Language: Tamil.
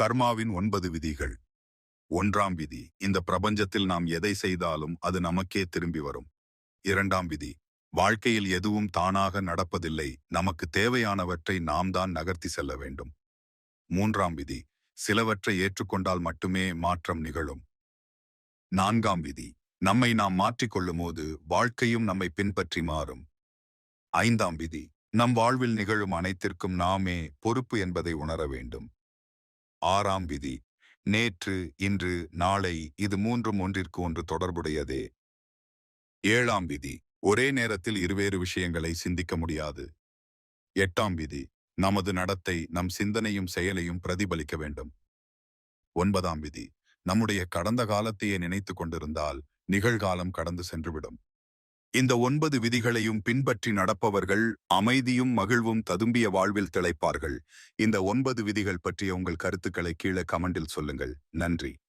கர்மாவின் ஒன்பது விதிகள். ஒன்றாம் விதி இந்த பிரபஞ்சத்தில் நாம் எதை செய்தாலும் அது நமக்கே திரும்பி வரும். இரண்டாம் விதி வாழ்க்கையில் எதுவும் தானாக நடப்பதில்லை நமக்கு தேவையானவற்றை நாம் தான் நகர்த்தி செல்ல வேண்டும். மூன்றாம் விதி சிலவற்றை ஏற்றுக்கொண்டால் மட்டுமே மாற்றம் நிகழும். நான்காம் விதி நம்மை நாம் மாற்றிக்கொள்ளும் போது வாழ்க்கையும் நம்மை பின்பற்றி மாறும். ஐந்தாம் விதி நம் வாழ்வில் நிகழும் அனைத்திற்கும் நாமே பொறுப்பு என்பதை உணர வேண்டும். ஆறாம் விதி. நேற்று இன்று நாளை இது மூன்றும் ஒன்றிற்கு ஒன்று தொடர்புடையதே. ஏழாம் விதி. ஒரே நேரத்தில் இருவேறு விஷயங்களை சிந்திக்க முடியாது. எட்டாம் விதி. நமது நடத்தை நம் சிந்தனையும் செயலையும் பிரதிபலிக்க வேண்டும். ஒன்பதாம் விதி. நம்முடைய கடந்த காலத்தையே நினைத்துக் கொண்டிருந்தால் நிகழ்காலம் கடந்து சென்றுவிடும். இந்த ஒன்பது விதிகளையும் பின்பற்றி நடப்பவர்கள் அமைதியும் மகிழ்வும் ததும்பிய வாழ்வில் திளைப்பார்கள். இந்த ஒன்பது விதிகள் பற்றிய உங்கள் கருத்துக்களை கீழே கமெண்டில் சொல்லுங்கள். நன்றி.